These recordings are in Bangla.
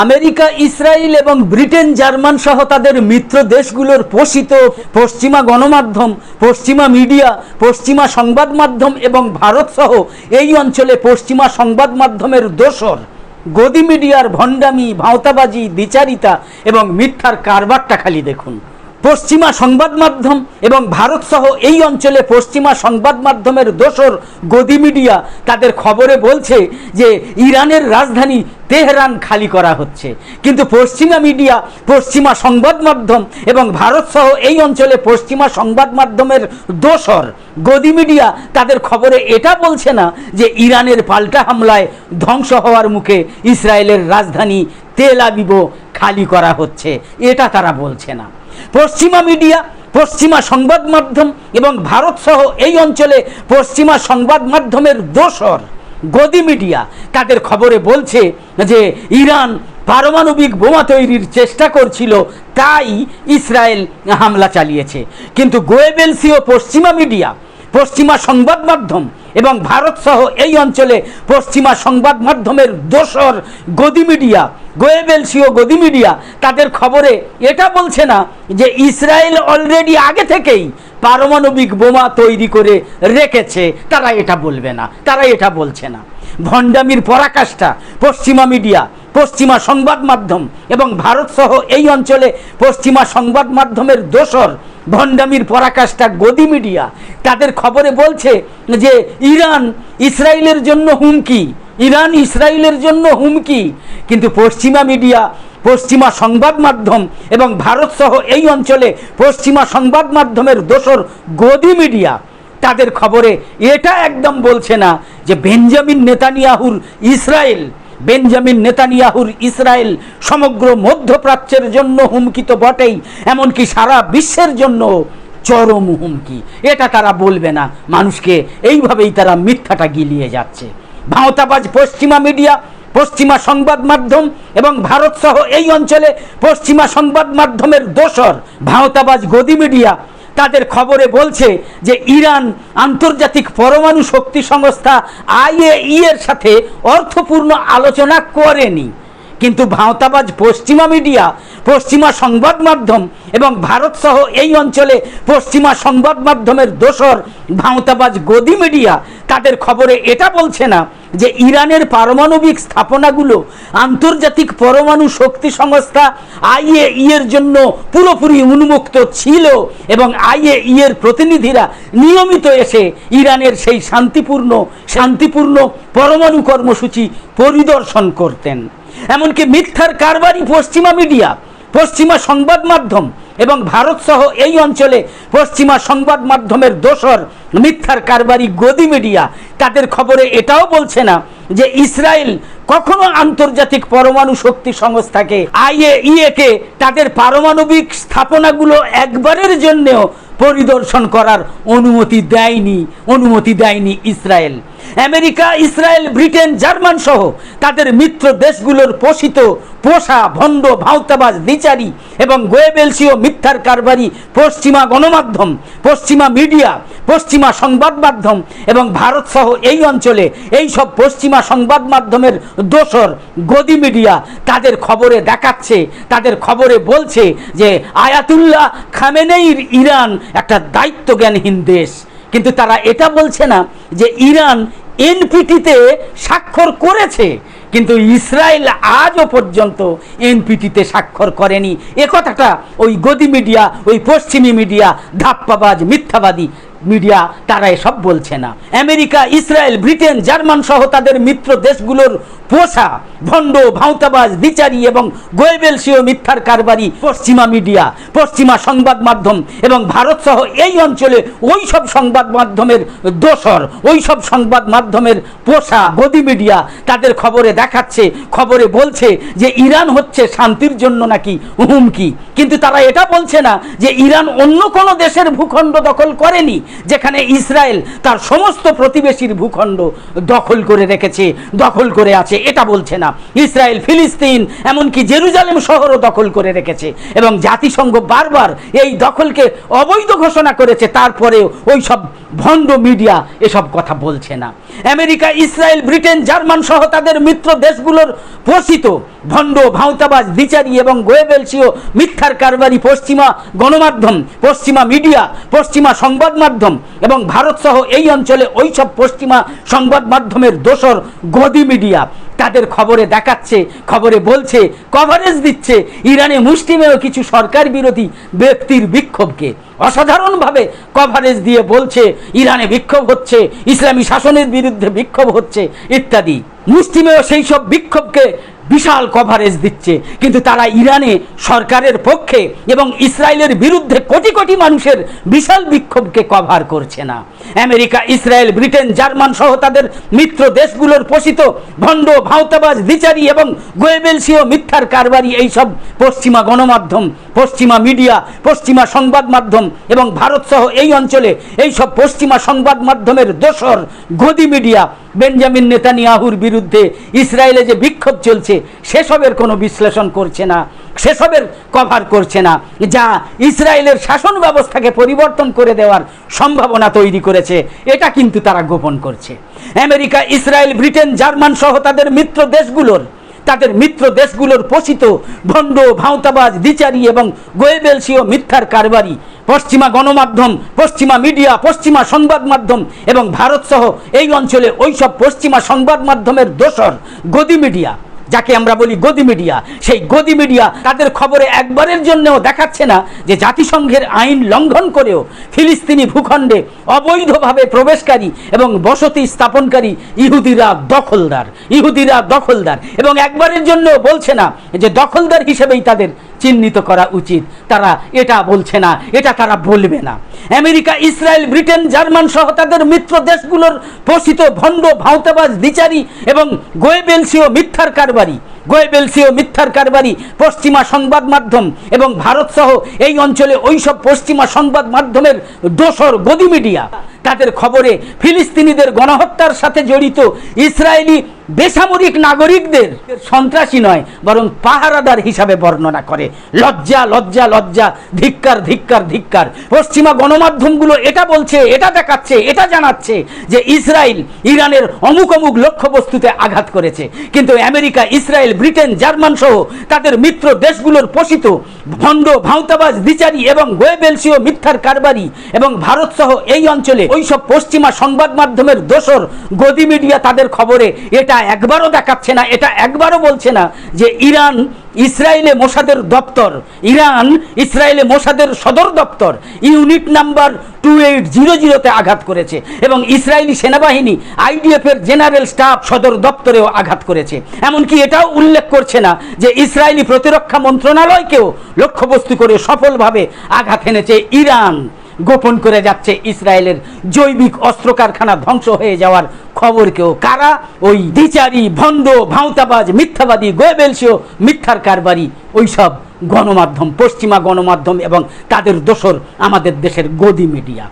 আমেরিকা, ইসরায়েল এবং ব্রিটেন, জার্মান সহ তাদের মিত্র দেশগুলোর পোষিত পশ্চিমা গণমাধ্যম, পশ্চিমা মিডিয়া, পশ্চিমা সংবাদ মাধ্যম এবং ভারত সহ এই অঞ্চলে পশ্চিমা সংবাদ মাধ্যমের দোসর, গদি মিডিয়ার ভণ্ডামি, ভাঁওতাবাজি দ্বিচারিতা এবং মিথ্যার কারবারটা খালি দেখুন। পশ্চিমা সংবাদ মাধ্যম এবং ভারত সহ এই অঞ্চলে পশ্চিমা সংবাদ মাধ্যমের দোসর, গদি মিডিয়া তাদের খবরে বলছে যে, ইরানের রাজধানী তেহরান খালি করা হচ্ছে। কিন্তু পশ্চিমা মিডিয়া, পশ্চিমা সংবাদ মাধ্যম এবং ভারত সহ এই অঞ্চলে পশ্চিমা সংবাদ মাধ্যমের দোসর, গদি মিডিয়া, তাদের খবরে এটা বলছে না যে ইরানের পাল্টা হামলায় ধ্বংস হওয়ার মুখে ইসরায়েলের রাজধানী তেল আবিবও খালি করা হচ্ছে। এটা তারা বলছে না। পশ্চিমা মিডিয়া, পশ্চিমা সংবাদ মাধ্যম এবং ভারত সহ এই অঞ্চলে পশ্চিমা সংবাদ মাধ্যমের দোসর গদি মিডিয়া তাদের খবরে বলছে যে ইরান পারমাণবিক বোমা তৈরির চেষ্টা করছিল, তাই ইসরায়েল হামলা চালিয়েছে। কিন্তু গোয়েবেলসি ও পশ্চিমা মিডিয়া, পশ্চিমা সংবাদ মাধ্যম এবং ভারত সহ এই অঞ্চলে পশ্চিমা সংবাদ মাধ্যমের দোসর গদি মিডিয়া গোয়েবেলসি ও গদি মিডিয়া, তাদের খবরে এটা বলছে না যে ইসরায়েল অলরেডি আগে থেকেই পারমাণবিক বোমা তৈরি করে রেখেছে। তারা এটা বলবে না, তারা এটা বলছে না। ভণ্ডামির পরাকাষ্ঠা, পশ্চিমা মিডিয়া, পশ্চিমা সংবাদ মাধ্যম এবং ভারত সহ এই অঞ্চলে পশ্চিমা সংবাদ মাধ্যমের দোসর ভণ্ডামির পরাকাষ্ঠা গদি মিডিয়া, তাদের খবরে বলছে যে ইরান ইসরায়েলের জন্য হুমকি, ইরান ইসরায়েলের জন্য হুমকি। কিন্তু পশ্চিমা মিডিয়া, পশ্চিমা সংবাদ মাধ্যম এবং ভারত সহ এই অঞ্চলে পশ্চিমা সংবাদ মাধ্যমের দোসর গদি মিডিয়া, তাদের খবরে এটা একদম বলছে না যে বেঞ্জামিন নেতানিয়াহুর ইসরায়েল বেঞ্জামিন নেতানিয়াহুর ইসরায়েল সমগ্র মধ্যপ্রাচ্যের জন্য হুমকি তো বটেই, এমনকি সারা বিশ্বের জন্য চরম হুমকি। এটা তারা বলবে না। মানুষকে এইভাবেই তারা মিথ্যাটা গিলিয়ে যাচ্ছে। ভাঁওতাবাজ পশ্চিমা মিডিয়া, পশ্চিমা সংবাদ মাধ্যম এবং ভারত সহ এই অঞ্চলে পশ্চিমা সংবাদ মাধ্যমের দোসর ভাঁওতাবাজ গদি মিডিয়া তাদের খবরে বলছে যে ইরান আন্তর্জাতিক পরমাণু শক্তি সংস্থা আইএই এর সাথে অর্থপূর্ণ আলোচনা করেনি। কিন্তু ভাঁওতাবাজ পশ্চিমা মিডিয়া, পশ্চিমা সংবাদ মাধ্যম এবং ভারত সহ এই অঞ্চলে পশ্চিমা সংবাদ মাধ্যমের দোসর ভাঁওতাবাজ গদি মিডিয়া তাদের খবরে এটা বলছে না যে ইরানের পারমাণবিক স্থাপনাগুলো আন্তর্জাতিক পরমাণু শক্তি সংস্থা আইএই এর জন্য পুরোপুরি উন্মুক্ত ছিল এবং আইএই এর প্রতিনিধিরা নিয়মিত এসে ইরানের সেই শান্তিপূর্ণ শান্তিপূর্ণ পরমাণু কর্মসূচি পরিদর্শন করতেন। এমনকি মিথ্যার কারবারই পশ্চিমা মিডিয়া, পশ্চিমা সংবাদ মাধ্যম এবং ভারতসহ এই অঞ্চলে পশ্চিমা সংবাদ মাধ্যমের দোসর মিথ্যার কারবারি গদি মিডিয়া তাদের খবরে এটাও বলছে না যে ইসরায়েল কখনো আন্তর্জাতিক পরমাণু শক্তি সংস্থাকে আইএ কে তাদের পারমাণবিক স্থাপনাগুলো একবারের জন্যেও পরিদর্শন করার অনুমতি দেয়নি অনুমতি দেয়নি Israel. America, Israel, Britain, German সহ তাদের মিত্র দেশগুলোর পোষিত পোষা, ভণ্ড, ভাওতাবাজ দ্বিচারী এবং গোয়েবেলসীয় মিথ্যার কারবারি পশ্চিমা গণমাধ্যম, পশ্চিমা মিডিয়া, পশ্চিমা সংবাদ মাধ্যম এবং ভারত সহ এই অঞ্চলে এই সব পশ্চিমা সংবাদ মাধ্যমের দোসর, গদি মিডিয়া তাদের খবরে দেখাচ্ছে, তাদের খবরে বলছে যে আয়াতুল্লাহ খামেনেইর ইরান একটা দায়িত্বজ্ঞানহীন দেশ। কিন্তু তারা এটা বলছে না যে ইরান এনপিটিতে স্বাক্ষর করেছে, কিন্তু ইসরায়েল আজও পর্যন্ত এনপিটিতে স্বাক্ষর করেনি। এ কথাটা ওই গদি মিডিয়া, ওই পশ্চিমী মিডিয়া, ধাপ্পাবাজ, মিথ্যাবাদী মিডিয়া তারা এসব বলছে না। আমেরিকা, ইসরায়েল, ব্রিটেন, জার্মান সহ তাদের মিত্র দেশগুলোর পোষা, ভণ্ড, ভাঁওতাবাজ, বিচারি এবং গোয়েবেলসীয় মিথ্যার কারবারি পশ্চিমা মিডিয়া, পশ্চিমা সংবাদ মাধ্যম এবং ভারত সহ এই অঞ্চলে ওই সব সংবাদ মাধ্যমের দোসর ওই সব সংবাদ মাধ্যমের পোষা গদি মিডিয়া তাদের খবরে দেখাচ্ছে, খবরে বলছে যে ইরান হচ্ছে শান্তির জন্য নাকি হুমকি। কিন্তু তারা এটা বলছে না যে ইরান অন্য কোনো দেশের ভূখণ্ড দখল করেনি। যেখানে ইসরায়েল তার সমস্ত প্রতিবেশীর ভূখণ্ড দখল করে রেখেছে, দখল করে আছে, এটা বলছে না। ইসরায়েল, ফিলিস্তিন, এমনকি জেরুজালেম শহরও দখল করে রেখেছে এবং জাতিসংঘ বারবার এই দখলকে অবৈধ ঘোষণা করেছে, তারপরেও ওই সব ভণ্ড মিডিয়া এসব কথা বলছে না। আমেরিকা, ইসরায়েল, ব্রিটেন, জার্মান সহ তাদের মিত্র দেশগুলোর পোষিত ভণ্ড, ভাঁওতাবাজ, বিচারি এবং গোয়েবেলসীয় মিথ্যার কারবারি পশ্চিমা গণমাধ্যম, পশ্চিমা মিডিয়া, পশ্চিমা সংবাদ মাধ্যম এবং ভারত সহ এই অঞ্চলে ওইসব পশ্চিমা সংবাদ মাধ্যমের দোসর গদি মিডিয়া তাদের খবরে দেখাচ্ছে, খবরে বলছে কভারেজ দিচ্ছে। ইরানে মুসলিমেও কিছু সরকার বিরোধী ব্যক্তির বিক্ষোভকে অসাধারণভাবে কভারেজ দিয়ে বলছে, ইরানে বিক্ষোভ হচ্ছে, ইসলামী শাসনের বিরুদ্ধে বিক্ষোভ হচ্ছে ইত্যাদি। মুসলিমেও সেই সব বিক্ষোভকে বিশাল কভারেজ দিচ্ছে। কিন্তু তারা ইরানে সরকারের পক্ষে এবং ইসরায়েলের বিরুদ্ধে কোটি কোটি মানুষের বিশাল বিক্ষোভকে কভার করছে না। আমেরিকা, ইসরায়েল, ব্রিটেন, জার্মান সহ তাদের মিত্র দেশগুলোর পোষিত ভণ্ড, ভাওতাবাজ, বিচারি এবং গোয়েবেলসীয় মিথ্যার কারবারি এইসব পশ্চিমা গণমাধ্যম, পশ্চিমা মিডিয়া, পশ্চিমা সংবাদ মাধ্যম এবং ভারত সহ এই অঞ্চলে এইসব পশ্চিমা সংবাদ মাধ্যমের দোসর গদি মিডিয়া বেঞ্জামিন নেতানিয়াহুর বিরুদ্ধে ইসরায়েলে যে বিক্ষোভ চলছে, সেসবের কোনো বিশ্লেষণ করছে না, সেসবের কভার করছে না, যা ইসরায়েলের শাসন ব্যবস্থাকে পরিবর্তন করে দেওয়ার সম্ভাবনা তৈরি করেছে। এটা কিন্তু তারা গোপন করছে। আমেরিকা, ইসরায়েল, ব্রিটেন, জার্মান সহ তাদের মিত্র দেশগুলোর, তাদের মিত্র দেশগুলোর পোষিত ভণ্ড ভাঁওতাবাজ, দ্বিচারী এবং গোয়েবেলসীয় মিথ্যার কারবারি পশ্চিমা গণমাধ্যম, পশ্চিমা মিডিয়া, পশ্চিমা সংবাদ মাধ্যম এবং ভারত সহ এই অঞ্চলে ওইসব পশ্চিমা সংবাদ মাধ্যমের দোসর গদি মিডিয়া, যাকে আমরা বলি গদি মিডিয়া, সেই গদি মিডিয়া তাদের খবরে একবারের জন্যও দেখাচ্ছে না যে জাতিসংঘের আইন লঙ্ঘন করেও ফিলিস্তিনি ভূখণ্ডে অবৈধভাবে প্রবেশকারী এবং বসতি স্থাপনকারী ইহুদিরা দখলদার ইহুদিরা দখলদার এবং একবারের জন্য বলছে না যে দখলদার হিসেবেই তাদের চিহ্নিত করা উচিত। তারা এটা বলছে না, এটা তারা বলবে না। আমেরিকা, ইসরায়েল, ব্রিটেন, জার্মান সহ তাদের মিত্র দেশগুলোর পোষিত ভণ্ড ভাঁওতাবাজ বিচারি এবং গোয়েবেলসীয় মিথ্যার কারবারি। গোয়েবেলসীয় মিথ্যার কারবারি, পশ্চিমা সংবাদ মাধ্যম এবং ভারত সহ এই অঞ্চলে ওইসব পশ্চিমা সংবাদ মাধ্যমের দোসর গদি মিডিয়া। তাদের খবরে ফিলিস্তিনিদের গণহত্যার সাথে জড়িত ইসরায়েলি বেসামরিক নাগরিকদের সন্ত্রাসী নয়, বরং পাহারাদার হিসাবে বর্ণনা করে। লজ্জা লজ্জা লজ্জা, ধিক্কার ধিক্কার ধিক্কার। পশ্চিমা গণমাধ্যমগুলো এটা বলছে, এটা দেখাচ্ছে, এটা জানাচ্ছে যে ইসরায়েল ইরানের অমুক অমুক লক্ষ্যবস্তুতে আঘাত করেছে। কিন্তু আমেরিকা, ইসরায়েল, ব্রিটেন, জার্মান সহ তাদের মিত্র দেশগুলোর পোষিত ভণ্ড, ভাঁওতাবাজ, বিচারী এবং গোয়েবেলসীয় মিথ্যার কারবারি এবং ভারত সহ এই অঞ্চলে ওইসব পশ্চিমা সংবাদ মাধ্যমের দোসর গদি মিডিয়া তাদের খবরে এটা একবারও দেখাচ্ছে না, এটা একবারও বলছে না যে ইরান ইসরায়েলে মোসাদের দপ্তর, ইরান ইসরায়েলে মোসাদের সদর দপ্তর unit number two eight zero জিরোতে আঘাত করেছে এবং ইসরায়েলি সেনাবাহিনী আইডিএফ এর জেনারেল স্টাফ সদর দপ্তরেও আঘাত করেছে। এমনকি এটাও উল্লেখ করছে না যে ইসরায়েলি প্রতিরক্ষা মন্ত্রণালয়কেও লক্ষ্যবস্তু করে সফলভাবে আঘাত এনেছে ইরান। গোপন করে যাচ্ছে ইসরায়েলের জৈবিক অস্ত্র কারখানা ধ্বংস হয়ে যাওয়ার খবরকেও কারা? ওই দ্বিচারী, ভণ্ড, ভাঁওতাবাজ, মিথ্যাবাদী, গোয়েবেলসীয় মিথ্যার কারবারি। ওইসব গণমাধ্যম, পশ্চিমা গণমাধ্যম এবং তাদের দোসর আমাদের দেশের গদি media.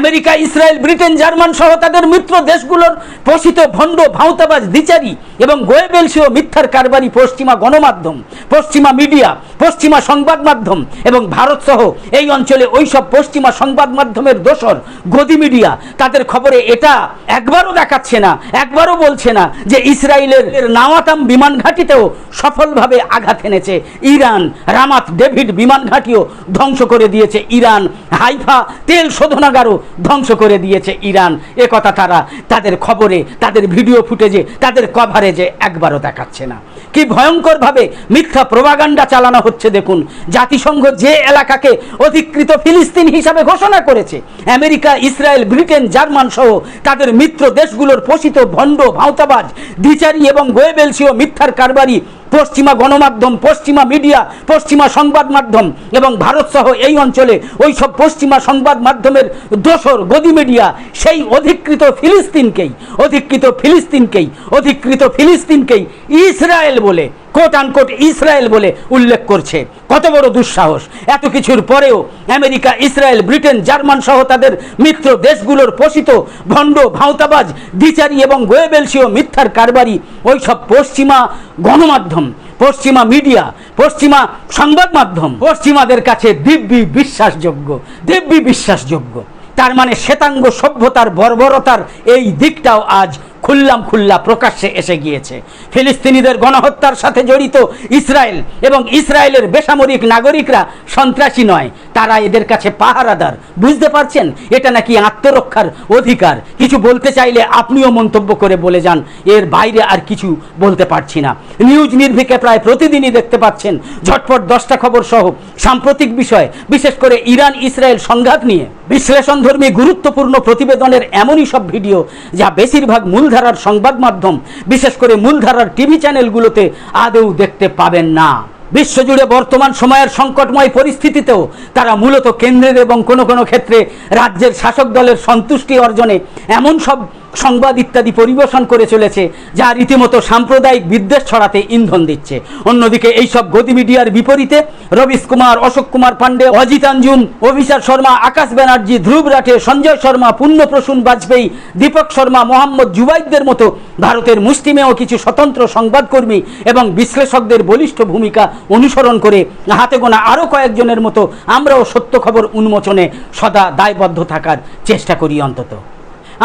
America, Israel, Britain, German সহ তাদের মিত্র দেশগুলোর পোষিত ভণ্ড, ভাঁওতাবাজ দ্বিচারী এবং গোয়েবেলসীয় মিথ্যার কারবারি পশ্চিমা গণমাধ্যম, পশ্চিমা মিডিয়া, পশ্চিমা সংবাদ মাধ্যম এবং ভারত সহ এই অঞ্চলে ওইসব পশ্চিমা সংবাদ মাধ্যমের দোসর, গদি মিডিয়া, তাদের খবরে এটা একবারও দেখাচ্ছে না, একবারও বলছে না যে ইসরায়েলের নাওয়াতাম বিমান ঘাঁটিতেও সফলভাবে আঘাত এনেছে ইরান রামাত ডেভিড বিমান ঘাঁটিও ধ্বংস করে দিয়েছে ইরান। হাইফা তেল শোধনাগারও ধ্বংস করে দিয়েছে ইরান। এ কথা তারা তাদের খবরে, তাদের ভিডিও ফুটেজে, তাদের কভারেজে একবারও দেখাচ্ছে না। কি ভয়ঙ্করভাবে মিথ্যা প্রভাগান্ডা চালানো হচ্ছে দেখুন। জাতিসংঘ যে এলাকাকে অধিকৃত ফিলিস্তিন হিসাবে ঘোষণা করেছে, আমেরিকা, ইসরায়েল, ব্রিটেন, জার্মান সহ তাদের মিত্র দেশগুলোর পোষিত ভণ্ড ভাঁওতাবাজ, দ্বিচারী এবং গোয়েবেলসীয় মিথ্যার কারবারি পশ্চিমা গণমাধ্যম, পশ্চিমা মিডিয়া, পশ্চিমা সংবাদ মাধ্যম এবং ভারত সহ এই অঞ্চলে ওই সব পশ্চিমা সংবাদ মাধ্যমের দোসর গদি মিডিয়া, সেই অধিকৃত ফিলিস্তিনকেই অধিকৃত ফিলিস্তিনকেই অধিকৃত ফিলিস্তিনকেই ইসরায়েল বলে কোট আনকোট ইসরায়েল বলে উল্লেখ করছে। কত বড় দুঃসাহস। এত কিছুর পরেও আমেরিকা, ইসরায়েল, ব্রিটেন, জার্মান সহ তাদের মিত্র দেশগুলোর পোষিত ভণ্ড ভাঁওতাবাজ, দ্বিচারী এবং গোয়েবেলসীয় মিথ্যার কারবারি ওইসব পশ্চিমা গণমাধ্যম, পশ্চিমা মিডিয়া, পশ্চিমা সংবাদ মাধ্যম পশ্চিমাদের কাছে দিব্যি বিশ্বাসযোগ্য দিব্যি বিশ্বাসযোগ্য। তার মানে শ্বেতাঙ্গ সভ্যতার বর্বরতার এই দিকটাও আজ খুল্লাম খুল্লা প্রকাশ্যে এসে গিয়েছে। ফিলিস্তিনিদের গণহত্যার সাথে জড়িত ইসরায়েল এবং ইসরায়েলের বেসামরিক নাগরিকরা সন্ত্রাসী নয়, তারা এদের কাছে পাহারাদার। বুঝতে পারছেন? এটা নাকি আত্মরক্ষার অধিকার। কিছু বলতে চাইলে আপনিও মন্তব্য করে বলে যান। এর বাইরে আর কিছু বলতে পারছি না। নিউজ নির্ভীকে প্রায় প্রতিদিনই দেখতে পাচ্ছেন। ঝটপট দশটা খবর সহ সাম্প্রতিক বিষয়, বিশেষ করে ইরান ইসরায়েল সংঘাত নিয়ে। বিশ্লেষণধর্মী গুরুত্বপূর্ণ প্রতিবেদনের এমনই সব ভিডিও, যা বেশিরভাগ মূলধারার সংবাদ মাধ্যম, বিশেষ করে মূলধারার টিভি চ্যানেলগুলোতে আদৌ দেখতে পাবেন না। বিশ্বজুড়ে বর্তমান সময়ের সংকটময় পরিস্থিতিতেও তারা মূলত কেন্দ্রের এবং কোনো কোনো ক্ষেত্রে রাজ্যের শাসক দলের সন্তুষ্টি অর্জনে এমন সব সংবাদ ইত্যাদি পরিবেশন করে চলেছে, যা রীতিমতো সাম্প্রদায়িক বিদ্বেষ ছড়াতে ইন্ধন দিচ্ছে। অন্যদিকে এইসব গতি মিডিয়ার বিপরীতে রবিশ কুমার, অশোক কুমার পাণ্ডে, অজিত আঞ্জুম অভিষার শর্মা, আকাশ ব্যানার্জি, ধ্রুব রাঠে, সঞ্জয় শর্মা, পূর্ণপ্রসূন বাজপেয়ী, দীপক শর্মা, মোহাম্মদ জুবাইদদের মতো ভারতের মুষ্টিমেয় কিছু স্বতন্ত্র সংবাদকর্মী এবং বিশ্লেষকদের বলিষ্ঠ ভূমিকা অনুসরণ করে হাতে গোনা আরও কয়েকজনের মতো আমরাও সত্য খবর উন্মোচনে সদা দায়বদ্ধ থাকার চেষ্টা করি অন্তত।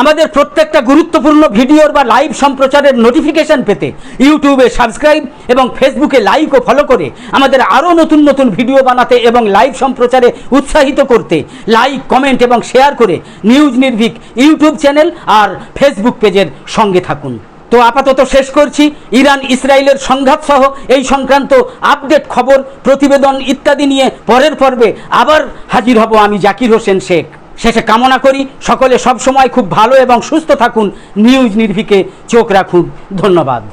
আমাদের প্রত্যেকটা গুরুত্বপূর্ণ ভিডিওর বা লাইভ সম্প্রচারের নোটিফিকেশন পেতে ইউটিউবে সাবস্ক্রাইব এবং ফেসবুকে লাইক ও ফলো করে আমাদের আরও নতুন নতুন ভিডিও বানাতে এবং লাইভ সম্প্রচারে উৎসাহিত করতে লাইক কমেন্ট এবং শেয়ার করে নিউজ নির্ভীক ইউটিউব চ্যানেল আর ফেসবুক পেজের সঙ্গে থাকুন। তো আপাতত শেষ করছি। ইরান, ইসরায়েলের সংঘাত সহ এই সংক্রান্ত আপডেট খবর, প্রতিবেদন ইত্যাদি নিয়ে পরের পর্বে আবার হাজির হব আমি জাকির হোসেন শেখ। শেষে কামনা করি সকলে সবসময় খুব ভালো এবং সুস্থ থাকুন। নিউজ নির্ভীকে চোখ রাখুন। ধন্যবাদ।